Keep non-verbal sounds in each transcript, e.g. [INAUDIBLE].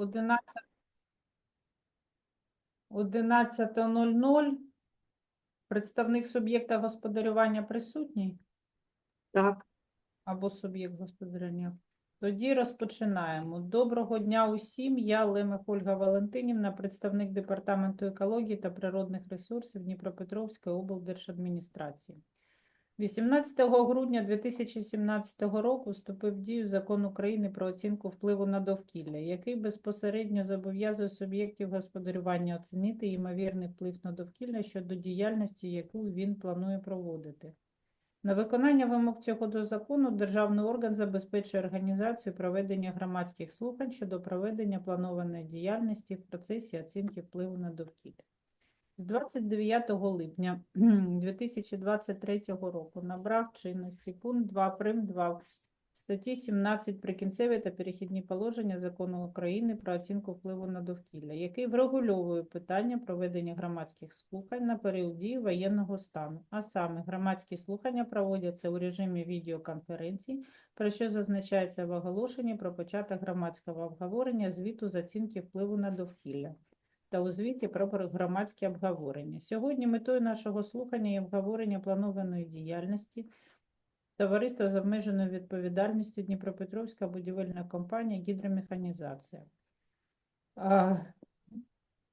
11 11.00. Представник суб'єкта господарювання присутній Так, або суб'єкт господарювання. Тоді розпочинаємо. Доброго дня усім. Я Лемех Ольга Валентинівна, представник Департаменту екології та природних ресурсів Дніпропетровської облдержадміністрації. 18 грудня 2017 року вступив в дію Закон України про оцінку впливу на довкілля, який безпосередньо зобов'язує суб'єктів господарювання оцінити ймовірний вплив на довкілля щодо діяльності, яку він планує проводити. На виконання вимог цього до закону державний орган забезпечує організацію проведення громадських слухань щодо проведення планованої діяльності в процесі оцінки впливу на довкілля. З 29 липня 2023 року набрав чинності пункт 2 прим. 2 статті 17 Прикінцеві та перехідні положення Закону України про оцінку впливу на довкілля, який врегульовує питання проведення громадських слухань на період дії воєнного стану. А саме громадські слухання проводяться у режимі відеоконференцій, про що зазначається в оголошенні про початок громадського обговорення звіту з оцінки впливу на довкілля та у звіті про громадське обговорення. Сьогодні метою нашого слухання є обговорення планованої діяльності Товариства з обмеженою відповідальністю Дніпропетровська будівельна компанія «Гідромеханізація»,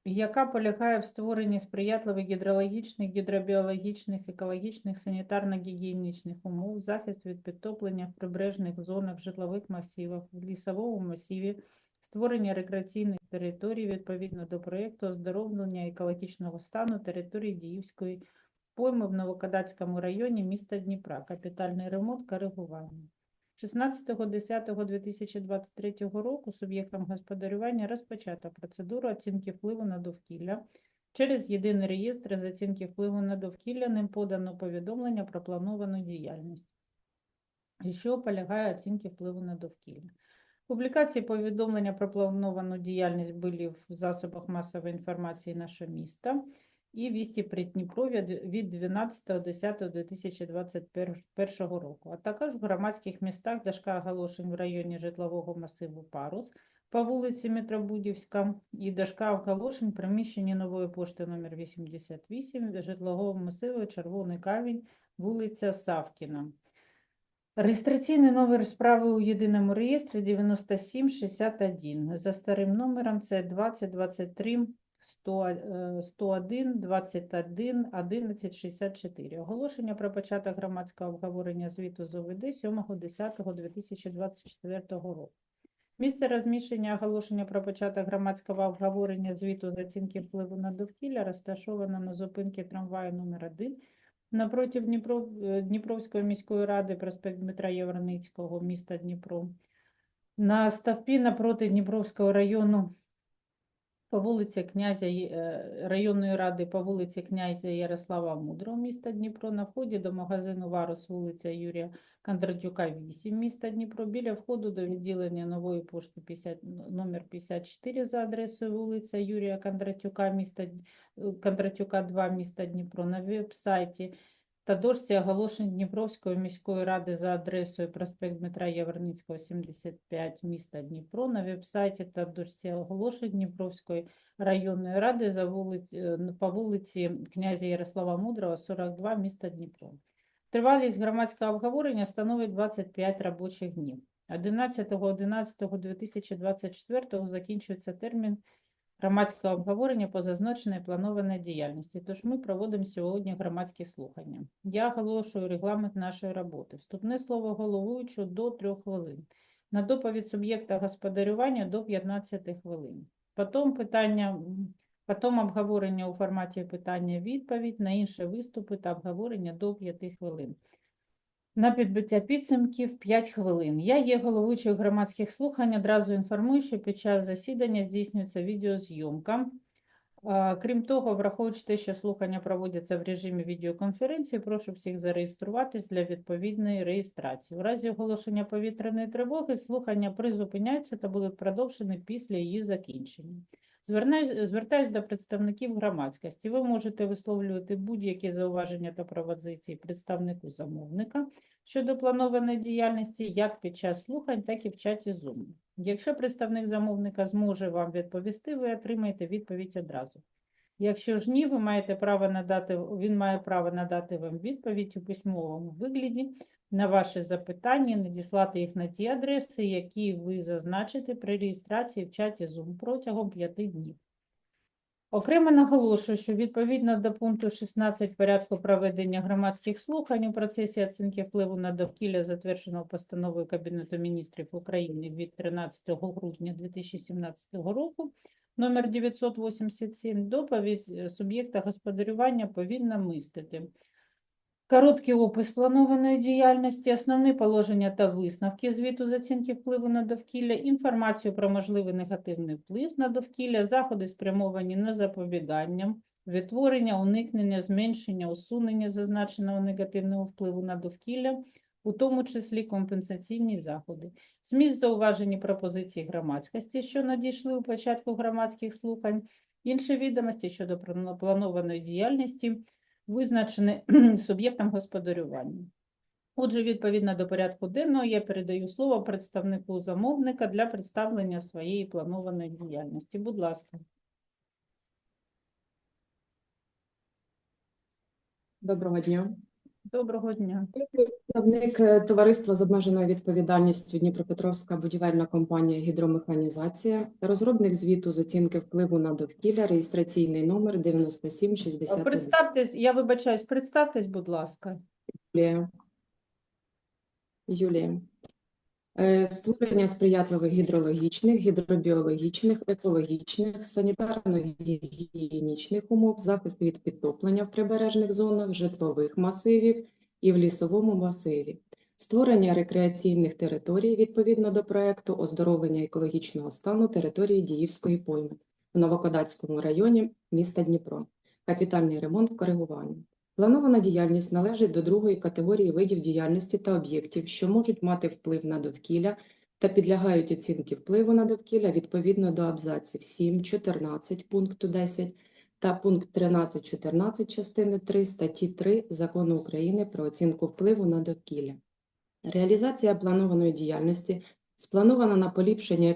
яка полягає в створенні сприятливих гідрологічних, гідробіологічних, екологічних, санітарно-гігієнічних умов, захист від підтоплення в прибережних зонах, житлових масивах, в лісовому масиві, створення рекреаційних територій відповідно до проєкту оздоровлення екологічного стану території Діївської пойми в Новокадацькому районі міста Дніпра, капітальний ремонт, коригування. 16.10.2023 року суб'єктом господарювання розпочата процедуру оцінки впливу на довкілля. Через єдиний реєстр з оцінки впливу на довкілля ним подано повідомлення про плановану діяльність, і що полягає оцінки впливу на довкілля. Публікації повідомлення про плановану діяльність були в засобах масової інформації нашого міста і вісті при Дніпро від від 12.10.2021 року, а також в громадських містах дошка оголошень в районі житлового масиву Парус по вулиці Метробудівська і дошка оголошень в приміщенні нової пошти номер 88 житлового масиву Червоний камінь, вулиця Савкіна. Реєстраційний номер справи у єдиному реєстрі 9761. За старим номером це 2023 100, е, 101 21 11 64. Оголошення про початок громадського обговорення звіту з ОВД 7.10.2024 року. Місце розміщення оголошення про початок громадського обговорення звіту з оцінки впливу на довкілля розташовано на зупинці трамваю номер 1 напротив Дніпро, е, Дніпровської міської ради, проспект Дмитра Євроницького, міста Дніпро. На ставпі напроти Дніпровського району по вулиці князя е, районної ради по вулиці князя Ярослава Мудрого, міста Дніпро, на вході до магазину Варус, вулиця Юрія Кондратюка, 8, міста Дніпро, біля входу до відділення нової пошти 50, номер 54 за адресою вулиця Юрія Кондратюка, міста е, Кондратюка, 2, міста Дніпро, на веб-сайті та дошці оголошень Дніпровської міської ради за адресою проспект Дмитра Яворницького, 75, міста Дніпро, на веб-сайті та дошці оголошень Дніпровської районної ради за вулиць, е, по вулиці князя Ярослава Мудрого, 42, міста Дніпро. Тривалість громадського обговорення становить 25 робочих днів. 11.11.2024 закінчується термін громадського обговорення по зазначеній планованій діяльності. Тож ми проводимо сьогодні громадські слухання. Я оголошую регламент нашої роботи. Вступне слово головуючого до 3 хвилин. На доповідь суб'єкта господарювання до 15 хвилин. Потім питання, потім обговорення у форматі питання-відповідь, на інші виступи та обговорення до 5 хвилин. На підбиття підсумків 5 хвилин. Я є головуючою громадських слухань. Одразу інформую, що під час засідання здійснюється відеозйомка. Крім того, враховуючи те, що слухання проводяться в режимі відеоконференції, прошу всіх зареєструватись для відповідної реєстрації. У разі оголошення повітряної тривоги слухання призупиняються та будуть продовжені після її закінчення. Звернаюсь, звертаюсь до представників громадськості. Ви можете висловлювати будь-які зауваження та пропозиції представнику замовника щодо планованої діяльності як під час слухань, так і в чаті Zoom. Якщо представник замовника зможе вам відповісти, ви отримаєте відповідь одразу. Якщо ж ні, ви маєте право надати, він має право надати вам відповідь у письмовому вигляді на ваші запитання, надіслати їх на ті адреси, які ви зазначите при реєстрації в чаті Zoom протягом 5 днів. Окремо наголошую, що відповідно до пункту 16 порядку проведення громадських слухань у процесі оцінки впливу на довкілля, затвердженого постановою Кабінету міністрів України від 13 грудня 2017 року, номер 987, доповідь е, суб'єкта господарювання повинна містити Короткий опис планованої діяльності, основні положення та висновки звіту з оцінки впливу на довкілля, інформацію про можливий негативний вплив на довкілля, заходи спрямовані на запобігання, відтворення, уникнення, зменшення, усунення зазначеного негативного впливу на довкілля, у тому числі компенсаційні заходи. Зміст зауважені пропозиції громадськості, що надійшли у початку громадських слухань, інші відомості щодо плано- планованої діяльності, визначені [CLEARS THROAT] суб'єктом господарювання. Отже, відповідно до порядку денного, я передаю слово представнику замовника для представлення своєї планованої діяльності. Будь ласка. Доброго дня. Доброго дня. Представник е, товариства з обмеженою відповідальністю Дніпропетровська будівельна компанія Гідромеханізація, розробник звіту з оцінки впливу на довкілля, реєстраційний номер А 9761. Представтесь, я вибачаюсь, представтесь, будь ласка. Юлія. Юлія. Е, Створення сприятливих гідрологічних, гідробіологічних, екологічних, санітарно-гігієнічних умов, захист від підтоплення в прибережних зонах, житлових масивів і в лісовому масиві. Створення рекреаційних територій відповідно до проекту оздоровлення екологічного стану території Діївської пойми в Новокодацькому районі міста Дніпро. Капітальний ремонт коригування. Планована діяльність належить до другої категорії видів діяльності та об'єктів, що можуть мати вплив на довкілля та підлягають оцінки впливу на довкілля відповідно до абзаців 7, 14 пункту 10 та пункт 13-14 частини 3 статті 3 Закону України про оцінку впливу на довкілля. Реалізація планованої діяльності спланована на поліпшення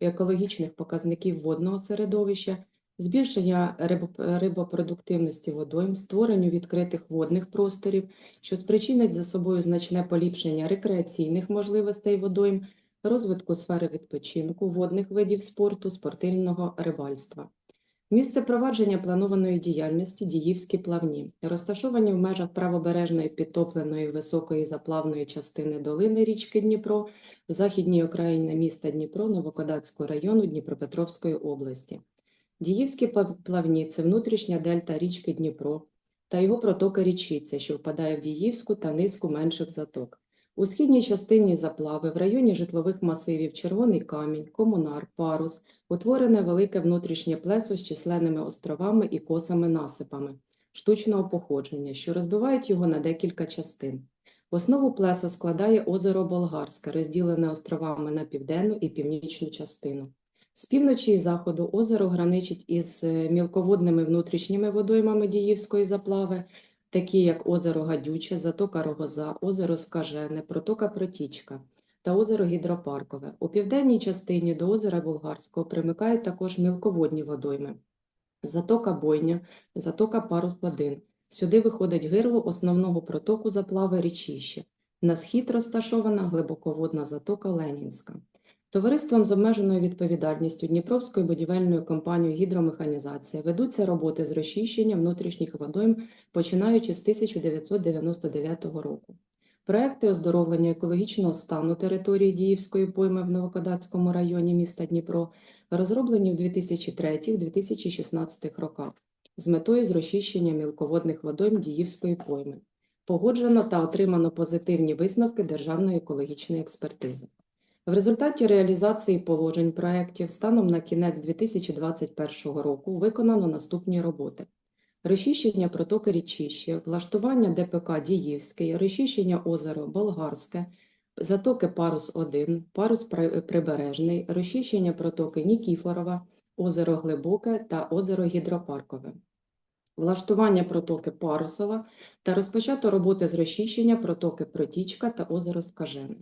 екологічних показників водного середовища, збільшення рибопродуктивності водойм, створенню відкритих водних просторів, що спричинить за собою значне поліпшення рекреаційних можливостей водойм, розвитку сфери відпочинку, водних видів спорту, спортивного рибальства. Місце провадження планованої діяльності Діївські плавні, розташовані в межах правобережної підтопленої високої заплавної частини долини річки Дніпро в західній окраїні міста Дніпро Новокодацького району Дніпропетровської області. Діївські плав- плавні це внутрішня дельта річки Дніпро та його протока Річиця, що впадає в Діївську та низку менших заток. У східній частині заплави в районі житлових масивів Червоний камінь, Комунар, Парус утворене велике внутрішнє плесо з численними островами і косами-насипами штучного походження, що розбивають його на декілька частин. Основу плеса складає озеро Болгарське, розділене островами на південну і північну частину. З півночі і заходу озеро граничить із е, мілководними внутрішніми водоймами Діївської заплави, такі як озеро Гадюче, затока Рогоза, озеро Скажене, протока Протічка та озеро Гідропаркове. У південній частині до озера Болгарського примикають також мілководні водойми. Затока Бойня, затока Парус-1. Сюди виходить гирло основного протоку заплави Річіще. На схід розташована глибоководна затока Ленінська. Товариством з обмеженою відповідальністю Дніпровською будівельною компанією «Гідромеханізація» ведуться роботи з розчищення внутрішніх водойм, починаючи з 1999 року. Проекти оздоровлення екологічного стану території Діївської пойми в Новокодацькому районі міста Дніпро розроблені в 2003-2016 роках з метою з мілководних водойм Діївської пойми. Погоджено та отримано позитивні висновки Державної екологічної експертизи. В результаті реалізації положень проєктів станом на кінець 2021 року виконано наступні роботи. Розчищення протоки Річище, влаштування ДПК Діївський, розчищення озеро Болгарське, затоки Парус-1, Парус Прибережний, розчищення протоки Нікіфорова, озеро Глибоке та озеро Гідропаркове. влаштування протоки Парусова та розпочато роботи з розчищення протоки Протічка та озеро Скажене.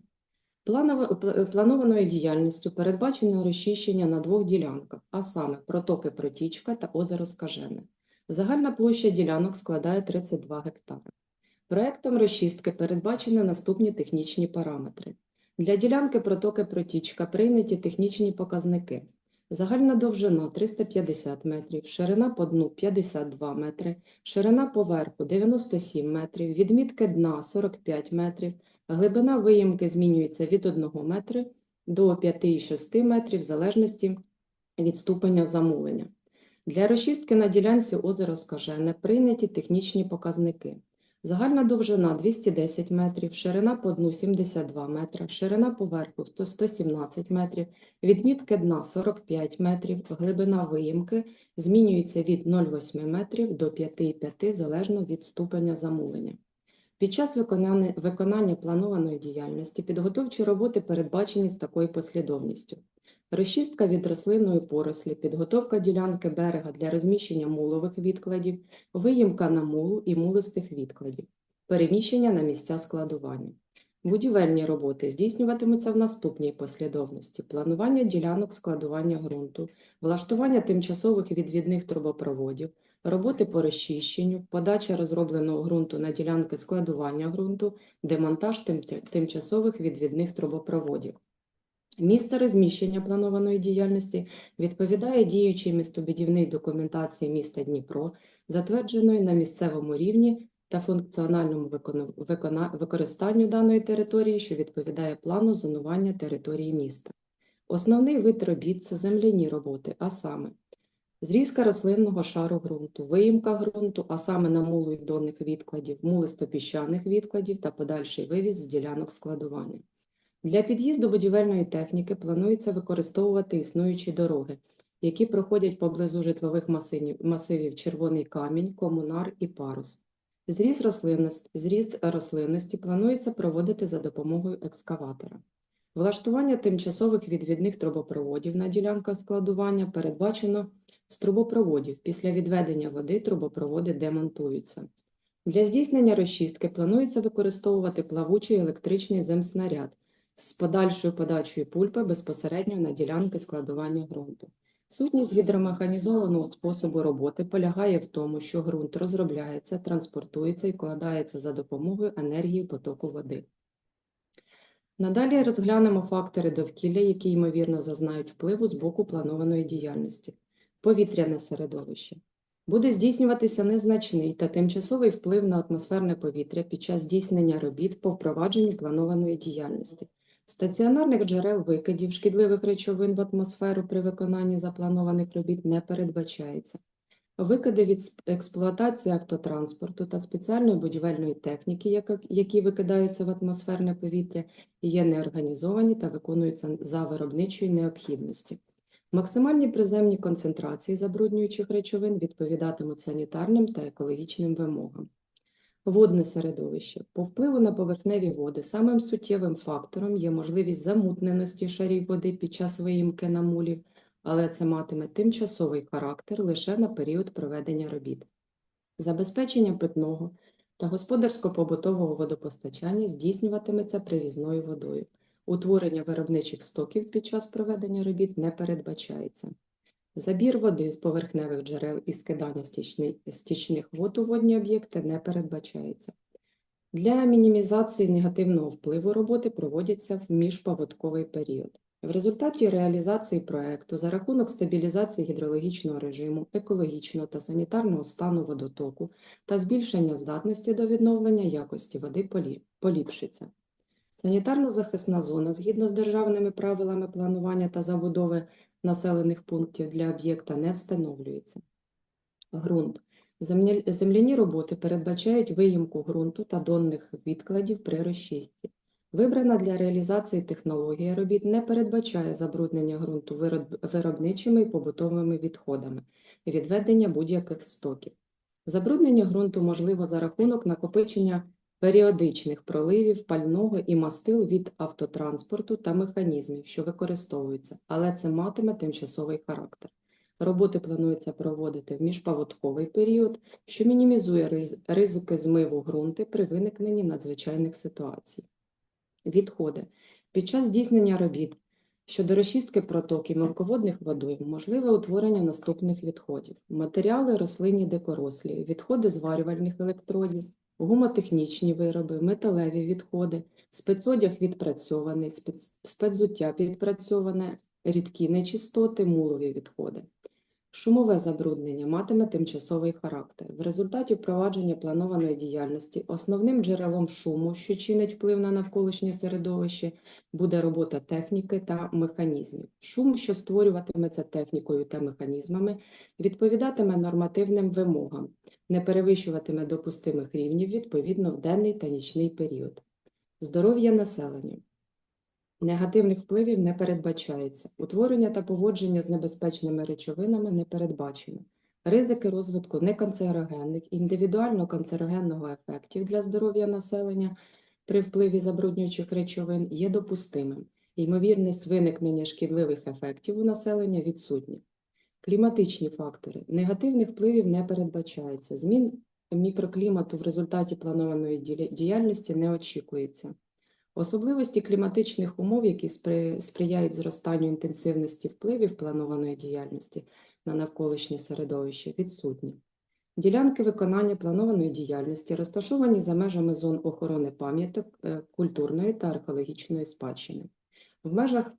Планованою діяльністю передбачено розчищення на двох ділянках, а саме протоки Протічка та озеро Скажене. Загальна площа ділянок складає 32 гектари. Проектом розчистки передбачено наступні технічні параметри. Для ділянки протоки Протічка прийняті технічні показники. Загальна довжина 350 метрів, ширина по дну 52 метри, ширина поверху 97 метрів, відмітки дна 45 метрів, глибина виїмки змінюється від 1 метра до 5,6 метрів в залежності від ступеня замулення. Для розчистки на ділянці озера Скажене прийняті технічні показники. Загальна довжина 210 метрів, ширина по дну 72 метра, ширина поверху 117 метрів, відмітки дна 45 метрів, глибина виїмки змінюється від 0,8 метрів до 5,5 залежно від ступеня замулення. Під час виконання, планованої діяльності підготовчі роботи передбачені з такою послідовністю. Розчистка від рослинної порослі, підготовка ділянки берега для розміщення мулових відкладів, виїмка на мулу і мулистих відкладів, переміщення на місця складування. Будівельні роботи здійснюватимуться в наступній послідовності: планування ділянок складування ґрунту, влаштування тимчасових відвідних трубопроводів, роботи по розчищенню, подача розробленого ґрунту на ділянки складування ґрунту, демонтаж тим- тимчасових відвідних трубопроводів. Місце розміщення планованої діяльності відповідає діючій містобудівній документації міста Дніпро, затвердженої на місцевому рівні та функціональному використанню даної території, що відповідає плану зонування території міста. Основний вид робіт це земляні роботи, а саме зрізка рослинного шару ґрунту, виїмка ґрунту, а саме намулу і донних відкладів, мулисто-піщаних відкладів та подальший вивіз з ділянок складування. Для під'їзду будівельної техніки планується використовувати існуючі дороги, які проходять поблизу житлових масивів Червоний камінь, Комунар і Парус. Зріз рослинності, зріз рослинності планується проводити за допомогою екскаватора. Влаштування тимчасових відвідних трубопроводів на ділянках складування передбачено з трубопроводів. Після відведення води трубопроводи демонтуються. Для здійснення розчистки планується використовувати плавучий електричний земснаряд з подальшою подачею пульпи безпосередньо на ділянки складування ґрунту. Сутність гідромеханізованого способу роботи полягає в тому, що ґрунт розробляється, транспортується і вкладається за допомогою енергії потоку води. Надалі розглянемо фактори довкілля, які, ймовірно, зазнають впливу з боку планованої діяльності. Повітряне середовище. Буде здійснюватися незначний та тимчасовий вплив на атмосферне повітря під час здійснення робіт по впровадженню планованої діяльності. Стаціонарних джерел викидів шкідливих речовин в атмосферу при виконанні запланованих робіт не передбачається. Викиди від експлуатації автотранспорту та спеціальної будівельної техніки, які викидаються в атмосферне повітря, є неорганізовані та виконуються за виробничої необхідності. Максимальні приземні концентрації забруднюючих речовин відповідатимуть санітарним та екологічним вимогам. Водне середовище. По впливу на поверхневі води самим суттєвим фактором є можливість замутненості шарів води під час виїмки намулів, але це матиме тимчасовий характер лише на період проведення робіт. Забезпечення питного та господарсько-побутового водопостачання здійснюватиметься привізною водою. Утворення виробничих стоків під час проведення робіт не передбачається. Забір води з поверхневих джерел і скидання стічних вод у водні об'єкти не передбачається. Для мінімізації негативного впливу роботи проводяться в міжпаводковий період. В результаті реалізації проекту за рахунок стабілізації гідрологічного режиму, екологічного та санітарного стану водотоку та збільшення здатності до відновлення якості води поліпшиться. Санітарно-захисна зона згідно з державними правилами планування та забудови населених пунктів для об'єкта не встановлюється. Ґрунт. Земляні роботи передбачають виїмку ґрунту та донних відкладів при розчистці. Вибрана для реалізації технологія робіт не передбачає забруднення ґрунту виробничими і побутовими відходами і відведення будь-яких стоків. Забруднення ґрунту можливо за рахунок накопичення періодичних проливів пального і мастил від автотранспорту та механізмів, що використовуються, але це матиме тимчасовий характер. Роботи планується проводити в міжпаводковий період, що мінімізує ризики змиву ґрунти при виникненні надзвичайних ситуацій. Відходи. Під час здійснення робіт щодо розчистки протоків мелководних водойм можливе утворення наступних відходів: матеріали рослинні дикорослі, відходи зварювальних електродів, гумотехнічні вироби, металеві відходи, спецодяг відпрацьований, спецзуття відпрацьоване, рідкі нечистоти, мулові відходи. Шумове забруднення матиме тимчасовий характер. В результаті впровадження планованої діяльності основним джерелом шуму, що чинить вплив на навколишнє середовище, буде робота техніки та механізмів. Шум, що створюватиметься технікою та механізмами, відповідатиме нормативним вимогам, не перевищуватиме допустимих рівнів відповідно в денний та нічний період. Здоров'я населення. Негативних впливів не передбачається. Утворення та поводження з небезпечними речовинами не передбачено. Ризики розвитку неканцерогенних, індивідуально канцерогенного ефектів для здоров'я населення при впливі забруднюючих речовин є допустимим. Ймовірність виникнення шкідливих ефектів у населення відсутня. Кліматичні фактори. Негативних впливів не передбачається. Змін мікроклімату в результаті планованої діяльності не очікується. Особливості кліматичних умов, які сприяють зростанню інтенсивності впливів планованої діяльності на навколишнє середовище, відсутні. Ділянки виконання планованої діяльності розташовані за межами зон охорони пам'яток е, культурної та археологічної спадщини. В межах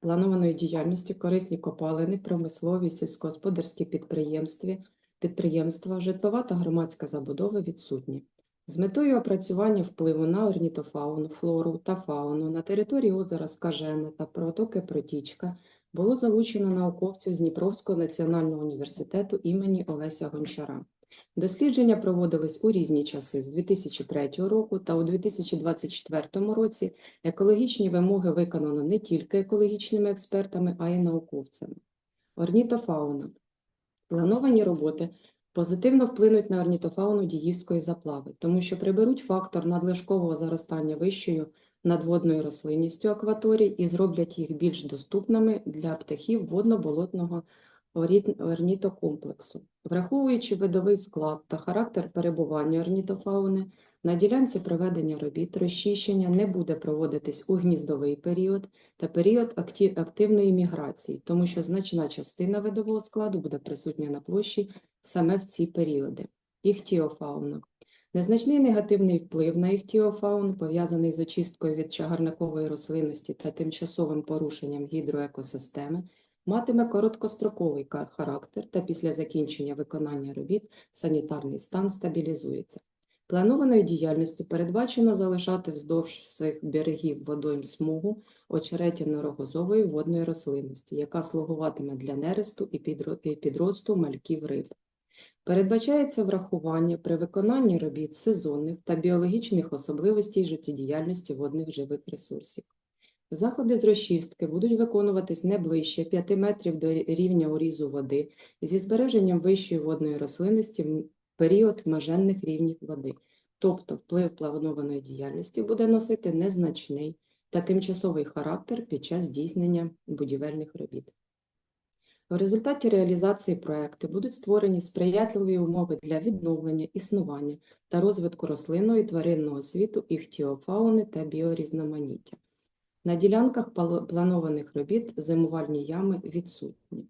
планованої діяльності корисні копалини, промислові, сільськогосподарські підприємства, підприємства, житлова та громадська забудова відсутні. З метою опрацювання впливу на орнітофауну, флору та фауну на території озера Скажене та протоки Протічка було залучено науковців з Дніпровського національного університету імені Олеся Гончара. Дослідження проводились у різні часи з 2003 року та у 2024 році екологічні вимоги виконано не тільки екологічними експертами, а й науковцями. Орнітофауна. Плановані роботи позитивно вплинуть на орнітофауну Діївської заплави, тому що приберуть фактор надлишкового заростання вищою надводною рослинністю акваторій і зроблять їх більш доступними для птахів водно-болотного орнітокомплексу. Враховуючи видовий склад та характер перебування орнітофауни, на ділянці проведення робіт розчищення не буде проводитись у гніздовий період та період активної міграції, тому що значна частина видового складу буде присутня на площі саме в ці періоди. Іхтіофауна. Незначний негативний вплив на іхтіофауну, пов'язаний з очисткою від чагарникової рослинності та тимчасовим порушенням гідроекосистеми, матиме короткостроковий характер та після закінчення виконання робіт санітарний стан стабілізується. Планованою діяльністю передбачено залишати вздовж всіх берегів водойм смугу очеретяно-рогозової водної рослинності, яка слугуватиме для нересту і підросту мальків риб. Передбачається врахування при виконанні робіт сезонних та біологічних особливостей життєдіяльності водних живих ресурсів. Заходи з розчистки будуть виконуватись не ближче 5 метрів до рівня урізу води зі збереженням вищої водної рослинності в період меженних рівнів води. Тобто вплив планованої діяльності буде носити незначний та тимчасовий характер під час здійснення будівельних робіт. В результаті реалізації проекту будуть створені сприятливі умови для відновлення, існування та розвитку рослинного і тваринного світу, іхтіофауни та біорізноманіття. На ділянках планованих робіт зимувальні ями відсутні.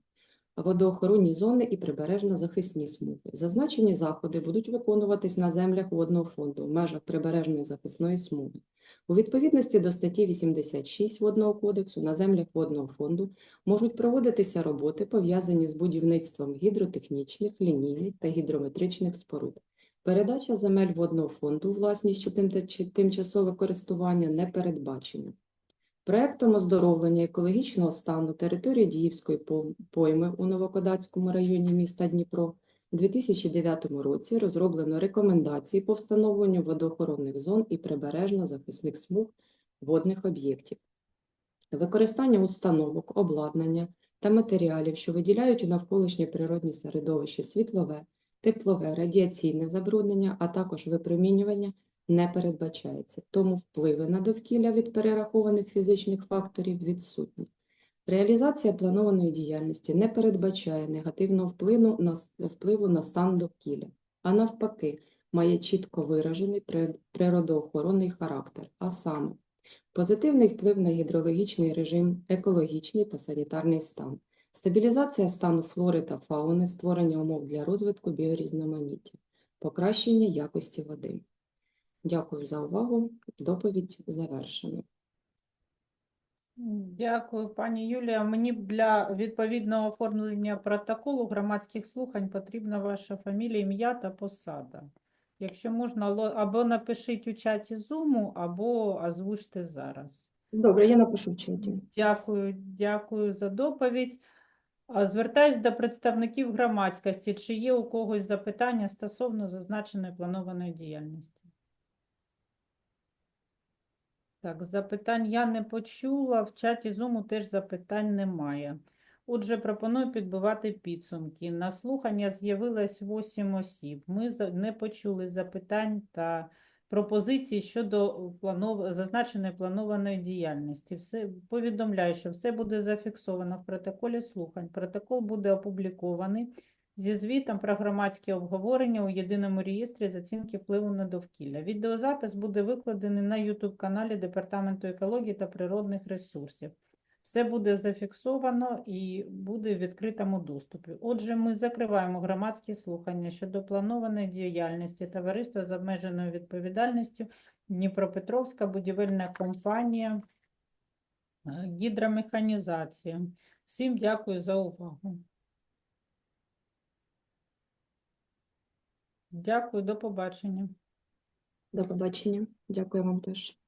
Водоохоронні зони і прибережно-захисні смуги. Зазначені заходи будуть виконуватись на землях водного фонду в межах прибережної захисної смуги. У відповідності до статті 86 Водного кодексу на землях водного фонду можуть проводитися роботи, пов'язані з будівництвом гідротехнічних, лінійних та гідрометричних споруд. Передача земель водного фонду власність чи тимчасове користування не передбачена. Проектом оздоровлення екологічного стану території Діївської пойми у Новокодацькому районі міста Дніпро у 2009 році розроблено рекомендації по встановленню водоохоронних зон і прибережно-захисних смуг водних об'єктів. Використання установок, обладнання та матеріалів, що виділяють у навколишнє природне середовище світлове, теплове, радіаційне забруднення, а також випромінювання не передбачається, тому впливи на довкілля від перерахованих фізичних факторів відсутні. Реалізація планованої діяльності не передбачає негативного впливу на, впливу на стан довкілля, а навпаки, має чітко виражений природоохоронний характер, а саме позитивний вплив на гідрологічний режим, екологічний та санітарний стан, стабілізація стану флори та фауни, створення умов для розвитку біорізноманіття, покращення якості води. Дякую за увагу. Доповідь завершена. Дякую, пані Юлія. Мені для відповідного оформлення протоколу громадських слухань потрібна ваша фамілія, ім'я та посада. Якщо можна, або напишіть у чаті Zoom, або озвучте зараз. Добре, я напишу в чаті. Дякую, дякую за доповідь. Звертаюсь до представників громадськості. Чи є у когось запитання стосовно зазначеної планованої діяльності? Так, запитань я не почула. В чаті Zoom теж запитань немає. Отже, пропоную підбивати підсумки. На слухання з'явилось 8 осіб. Ми не почули запитань та пропозицій щодо планов... зазначеної планованої діяльності. Все повідомляю, що все буде зафіксовано в протоколі слухань. Протокол буде опублікований зі звітом про громадське обговорення у єдиному реєстрі з оцінки впливу на довкілля. Відеозапис буде викладений на YouTube-каналі Департаменту екології та природних ресурсів. Все буде зафіксовано і буде в відкритому доступі. Отже, ми закриваємо громадські слухання щодо планованої діяльності товариства з обмеженою відповідальністю Дніпропетровська будівельна компанія гідромеханізація. Всім дякую за увагу. Дякую, до побачення. До побачення. Дякую вам теж.